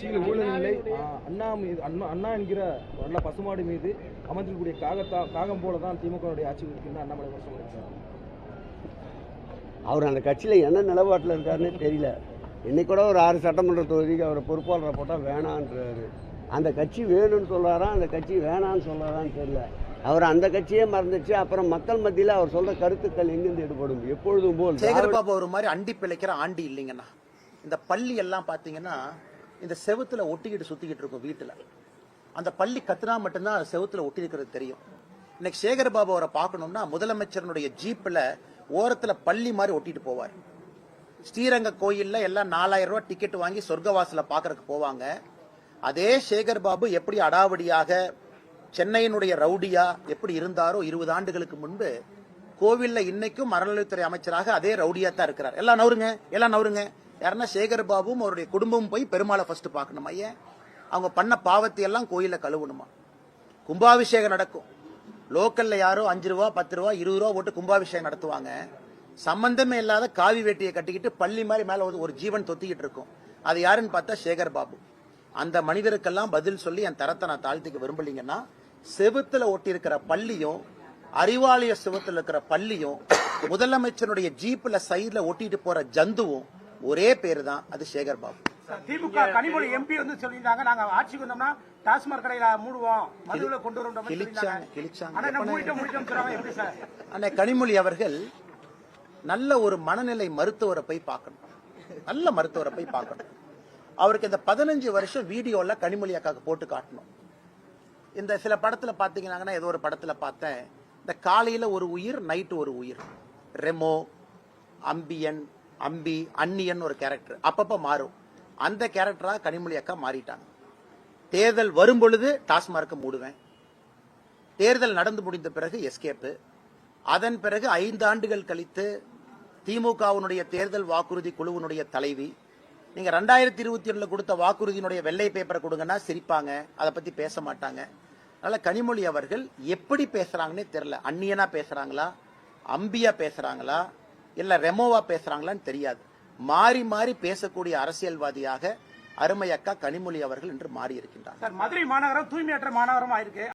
ஆட்சியில் ஊழல் இல்லை அண்ணா மீது அண்ணா அண்ணா என்கிற நல்ல பசுமாடு மீது அமர்ந்திருக்கக்கூடிய காகத்தா காகம் போல தான் திமுகவுடைய ஆட்சி இருக்குன்னு அண்ணாமலை பண்ணியிருக்காரு அவர் அந்த கட்சியில் என்ன நிலப்பாட்டில் இருக்காருன்னு தெரியல. இன்னைக்கு கூட ஒரு ஆறு சட்டமன்ற தொகுதிக்கு அவரை பொறுப்பாளரை போட்டால் வேணான்றாரு. அந்த கட்சி வேணும்னு சொல்கிறாரா அந்த கட்சி வேணான்னு சொல்கிறாரான்னு தெரியல. அவர் அந்த கட்சியே மறந்துச்சு. அப்புறம் மக்கள் மத்தியில் அவர் சொல்கிற கருத்துக்கள் எங்கேருந்து ஈடுபடும் எப்பொழுதும் போல் சேகர் பாபு ஒரு மாதிரி அண்டி பிழைக்கிற ஆண்டி இல்லைங்கண்ணா. இந்த பள்ளி எல்லாம் பாத்தீங்கன்னா இந்த செவுத்துல ஒட்டிக்கிட்டு சுத்திக்கிட்டு இருக்கும் வீட்டுல. அந்த பள்ளி கத்துனா மட்டும்தான் அது செவுத்துல ஒட்டி இருக்கிறது தெரியும். இன்னைக்கு சேகர் பாபு அவரை பார்க்கணும்னா முதலமைச்சரனுடைய ஜீப்ல ஓரத்துல பள்ளி மாதிரி ஒட்டிட்டு போவார். ஸ்ரீரங்க கோயில்ல எல்லாம் நாலாயிரம் ரூபாய் டிக்கெட் வாங்கி சொர்க்கவாசல பாக்குறதுக்கு போவாங்க. அதே சேகர் பாபு எப்படி அடாவடியாக சென்னையினுடைய ரவுடியா எப்படி இருந்தாரோ இருபது ஆண்டுகளுக்கு முன்பு கோவில்ல இன்னைக்கும் அறநிலையத்துறை அமைச்சராக அதே ரவுடியா தான் இருக்கிறார். எல்லாம் நவருங்க எல்லாம் நவருங்க. யாருன்னா சேகர் பாபுவும் அவருடைய குடும்பமும் போய் பெருமாளை ஃபர்ஸ்ட் பார்க்கணும். ஐயா அவங்க பண்ண பாவத்தை எல்லாம் கோயிலில் கழுவணுமா? கும்பாபிஷேகம் நடக்கும். லோக்கல்ல யாரோ அஞ்சு ரூபா பத்து ரூபா இருபது ரூபா போட்டு கும்பாபிஷேகம் நடத்துவாங்க. சம்பந்தமே இல்லாத காவி வேட்டியை கட்டிக்கிட்டு பள்ளி மாதிரி மேல ஒரு- ஒரு ஜீவன் தொத்திக்கிட்டு இருக்கும். அது யாருன்னு பார்த்தா சேகர் பாபு அந்த மனிதருக்கெல்லாம் பதில் சொல்லி என் தரத்தை நான் தாழ்த்திக்க விரும்பலீங்கன்னா செவுத்துல ஒட்டி இருக்கிற பள்ளியும் அறிவாலய செவுத்துல இருக்கிற பள்ளியும் முதலமைச்சருடைய ஜீப்ல சைட்ல ஒட்டிட்டு போற ஜந்துவும் ஒரே பேரு தான் அது சேகர் பாபு. திமுக கனிமொழி எம்பி வந்து சொல்லியிருந்தாங்க நாங்க ஆட்சிக்கு வந்தோம்னா டாஸ்மாக் கடையில மூடுவோம் மதுவில கொண்டு வரோம் கிழிச்சாங்க, கிழிச்சாங்க. அன்னை கனிமொழி அவர்கள் நல்ல ஒரு மனநிலை மருத்துவரை போய் பார்க்கணும். நல்ல மருத்துவரை போய் பார்க்கணும். அவருக்கு இந்த பதினஞ்சு வருஷம் வீடியோல கனிமொழி அக்காக்கு போட்டு காட்டணும். இந்த சில படத்துல பாத்தீங்கன்னா ஏதோ ஒரு படத்துல பார்த்தேன். இந்த காலையில ஒரு உயிர் நைட்டு ஒரு உயிர். ரெமோ அம்பியன் அம்பி அன்னியன் ஒரு கேரக்டர் அப்பப்போ மாறும். அந்த கேரக்டரா கனிமொழி அக்கா மாறிட்டாங்க. தேர்தல் வரும் பொழுது டாஸ்மார்க்க மூடுவேன். தேர்தல் நடந்து முடிந்த பிறகு எஸ்கேப்பு அதன் பிறகு ஐந்து ஆண்டுகள் கழித்து திமுகவினுடைய தேர்தல் வாக்குறுதி குழுவினுடைய தலைவி. நீங்க ரெண்டாயிரத்தி இருபத்தி ஒண்ணுல கொடுத்த வாக்குறுதியினுடைய வெள்ளை பேப்பரை கொடுங்கன்னா சிரிப்பாங்க. அதை பத்தி பேச மாட்டாங்க. அதனால கனிமொழி அவர்கள் எப்படி பேசுறாங்கன்னே தெரியல. அந்நியனா பேசுறாங்களா? அம்பியா பேசுறாங்களா? இல்ல ரெமோவா பேசுறாங்களான்னு தெரியாது. மாறி மாறி பேசக்கூடிய அரசியல்வாதியாக அருமையக்கா கனிமொழி அவர்கள் இன்று மாறி இருக்கின்றார் மதுரை மாநகரம் தூய்மையற்ற மாநகரமா இருக்கு